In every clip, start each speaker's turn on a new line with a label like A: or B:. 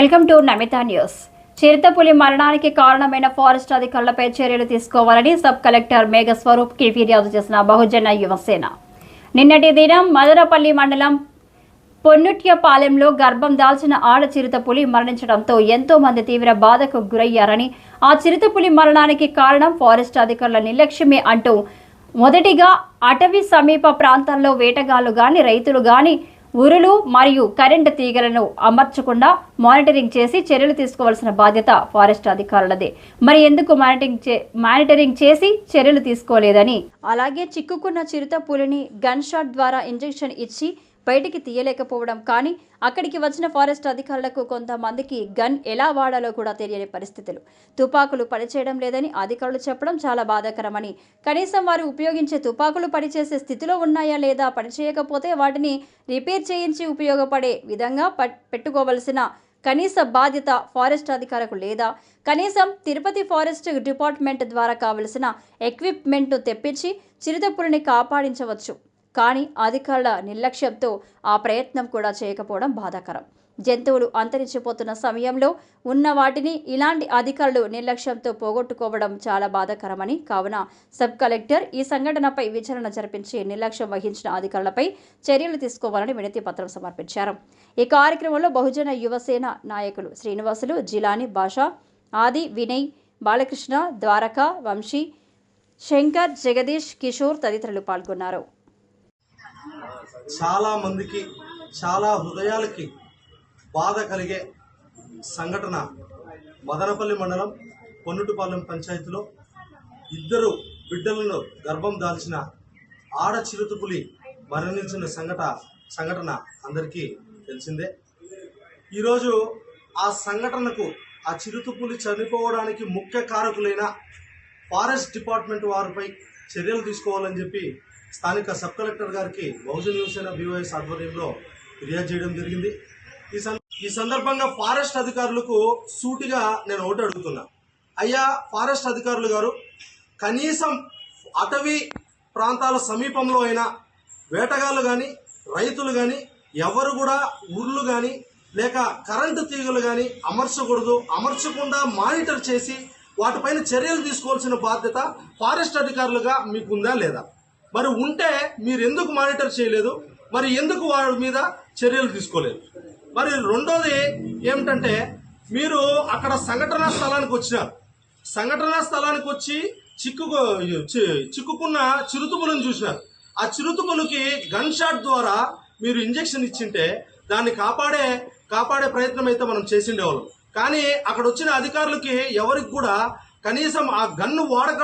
A: Welcome to Namitha news. చిరుతపులి మరణానికి కారణమైన ఫారెస్ట్ అధికారులపై చర్యలు తీసుకోవాలని సబ్ కలెక్టర్ మేఘ స్వరూప్కి ఫిర్యాదు చేసిన బహుజన యువసేన. నిన్నటి దినం మదనపల్లి మండలం పొన్నుట్యపాలెంలో గర్భం దాల్చిన ఆడ చిరుతపులి మరణించడంతో ఎంతో మంది తీవ్ర బాధకు గురయ్యారని ఆ చిరుతపులి మరణానికి కారణం ఫారెస్ట్ అధికారుల నిర్లక్ష్యమే అంటూ మొదటిగా అటవీ సమీప ప్రాంతాల్లో వేటగాళ్ళు గాని రైతులు గాని ఉరులు మరియు కరెంటు తీగలను అమర్చకుండా మానిటరింగ్ చేసి చర్యలు తీసుకోవాల్సిన బాధ్యత ఫారెస్ట్ అధికారులదే. మరి ఎందుకు మానిటరింగ్ చే మానిటరింగ్ చేసి చర్యలు తీసుకోలేదని? అలాగే చిక్కుకున్న చిరుత పులిని గన్ షాట్ ద్వారా ఇంజెక్షన్ ఇచ్చి బయటికి తీయలేకపోవడం. కానీ అక్కడికి వచ్చిన ఫారెస్ట్ అధికారులకు కొంతమందికి గన్ ఎలా వాడాలో కూడా తెలియని పరిస్థితులు. తుపాకులు పనిచేయడం లేదని అధికారులు చెప్పడం చాలా బాధాకరమని. కనీసం వారు ఉపయోగించే తుపాకులు పనిచేసే స్థితిలో ఉన్నాయా లేదా పనిచేయకపోతే వాటిని రిపేర్ చేయించి ఉపయోగపడే విధంగా పట్- పెట్టుకోవలసిన కనీస బాధ్యత ఫారెస్ట్ అధికారులకు లేదా కనీసం తిరుపతి ఫారెస్ట్ డిపార్ట్మెంట్ ద్వారా కావలసిన ఎక్విప్మెంట్ను తెప్పించి చిరుతపులిని కాపాడించవచ్చు. కానీ అధికారుల నిర్లక్ష్యంతో ఆ ప్రయత్నం కూడా చేయకపోవడం బాధాకరం. జంతువులు అంతరించిపోతున్న సమయంలో ఉన్న వాటిని ఇలాంటి అధికారులు నిర్లక్ష్యంతో పోగొట్టుకోవడం చాలా బాధాకరమని కావున సబ్ కలెక్టర్ ఈ సంఘటనపై విచారణ జరిపించి నిర్లక్ష్యం వహించిన అధికారులపై చర్యలు తీసుకోవాలని వినతి పత్రం సమర్పించారు. ఈ కార్యక్రమంలో బహుజన యువసేన నాయకులు శ్రీనివాసులు జిలాని భాష ఆది వినయ్ బాలకృష్ణ ద్వారక వంశీ శంకర్ జగదీష్ కిషోర్ తదితరులు పాల్గొన్నారు.
B: చాలా మందికి చాలా హృదయాలకి బాధ కలిగే సంఘటన మదనపల్లి మండలం పొన్నుటిపాలెం పంచాయతీలో ఇద్దరు బిడ్డలను గర్భం దాల్చిన ఆడ చిరుతుపులి మరణించిన సంఘట సంఘటన అందరికీ తెలిసిందే. ఈరోజు ఆ సంఘటనకు ఆ చిరుతుపులి చనిపోవడానికి ముఖ్య కారకులైన ఫారెస్ట్ డిపార్ట్మెంట్ వారిపై చర్యలు తీసుకోవాలని చెప్పి స్థానిక సబ్ కలెక్టర్ గారికి బహుజన యువసేన బీవైఎస్ ఆధ్వర్యంలో ఫిర్యాదు చేయడం జరిగింది. ఈ ఈ సందర్భంగా ఫారెస్ట్ అధికారులకు సూటిగా నేను ఒకటి అడుగుతున్నా. అయ్యా ఫారెస్ట్ అధికారులు గారు కనీసం అటవీ ప్రాంతాల సమీపంలో అయినా వేటగాళ్ళు కానీ రైతులు కానీ ఎవరు కూడా ఊర్లు కానీ లేక కరెంటు తీగలు కానీ అమర్చకూడదు అమర్చకుండా మానిటర్ చేసి వాటిపైన చర్యలు తీసుకోవాల్సిన బాధ్యత ఫారెస్ట్ అధికారులుగా మీకుందా లేదా? మరి ఉంటే మీరు ఎందుకు మానిటర్ చేయలేదు? మరి ఎందుకు వారి మీద చర్యలు తీసుకోలేదు? మరి రెండోది ఏమిటంటే మీరు అక్కడ సంఘటనా స్థలానికి వచ్చినారు. సంఘటనా స్థలానికి వచ్చి చిక్కు చిక్కుకున్న చిరుతుపులను చూసినారు. ఆ చిరుతుపులకి గన్ షాట్ ద్వారా మీరు ఇంజెక్షన్ ఇచ్చింటే దాన్ని కాపాడే కాపాడే ప్రయత్నం అయితే మనం చేసిండేవాళ్ళం. కానీ అక్కడ వచ్చిన అధికారులకి ఎవరికి కూడా కనీసం ఆ గన్ను వాడక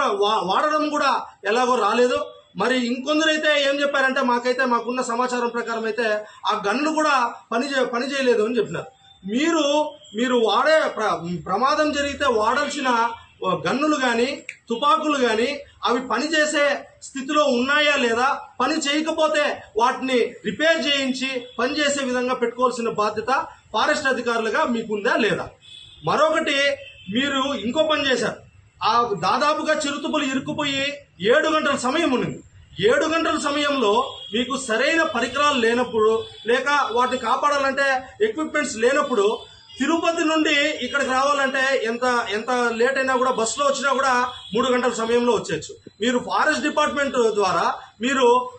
B: వాడడం కూడా ఎలాగో రాలేదు. మరి ఇంకొందరైతే ఏం చెప్పారంటే మాకైతే మాకున్న సమాచారం ప్రకారం అయితే ఆ గన్లు కూడా పని చే పని చేయలేదు అని చెప్పినారు. మీరు మీరు వాడే ప్ర ప్రమాదం జరిగితే వాడాల్సిన గన్నులు కానీ తుపాకులు కానీ అవి పనిచేసే స్థితిలో ఉన్నాయా లేదా పని చేయకపోతే వాటిని రిపేర్ చేయించి పనిచేసే విధంగా పెట్టుకోవాల్సిన బాధ్యత ఫారెస్ట్ అధికారులుగా మీకుందా లేదా? మరొకటి మీరు ఇంకో పని చేశారు. ఆ దాదాపుగా చిరుతుపులు ఇరుక్కుపోయి ఏడు గంటల సమయం ఉన్నింది. ఏడు గంటల సమయంలో మీకు సరైన పరికరాలు లేనప్పుడు లేక వాటిని కాపాడాలంటే ఎక్విప్మెంట్స్ లేనప్పుడు తిరుపతి నుండి ఇక్కడికి రావాలంటే ఎంత ఎంత లేట్ అయినా కూడా బస్సులో వచ్చినా కూడా మూడు గంటల సమయంలో వచ్చేయచ్చు. మీరు ఫారెస్ట్ డిపార్ట్మెంట్ ద్వారా మీరు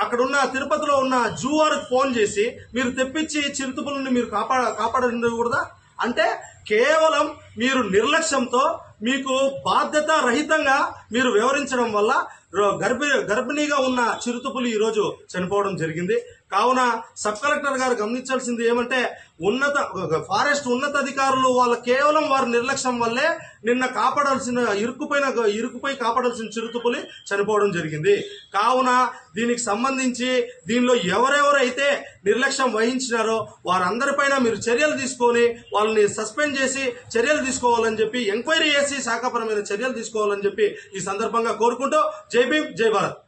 B: అక్కడ ఉన్న తిరుపతిలో ఉన్న జూ వారికి ఫోన్ చేసి మీరు తెప్పించి చిరుతుపులని మీరు కాపాడ కాపాడకూడదా అంటే కేవలం మీరు నిర్లక్ష్యంతో మీకు బాధ్యత రహితంగా మీరు వివరించడం వల్ల గర్భి గర్భిణీగా ఉన్న చిరుతపులి ఈరోజు చనిపోవడం జరిగింది. కావున సబ్ కలెక్టర్ గారు గమనించాల్సింది ఏమంటే ఉన్నత ఫారెస్ట్ ఉన్నతాధికారులు వాళ్ళ కేవలం వారి నిర్లక్ష్యం వల్లే నిన్న కాపాడాల్సిన ఇరుక్కుపోయిన ఇరుకుపోయి కాపాడాల్సిన చిరుతుపులి చనిపోవడం జరిగింది. కావున దీనికి సంబంధించి దీనిలో ఎవరెవరైతే నిర్లక్ష్యం వహించినారో వారందరిపైన మీరు చర్యలు తీసుకొని వాళ్ళని సస్పెండ్ చేసి చర్యలు తీసుకోవాలని చెప్పి ఎంక్వైరీ చేసి శాఖాపరమైన చర్యలు తీసుకోవాలని చెప్పి ఈ సందర్భంగా కోరుకుంటూ జై భీమ్ జై భారత్.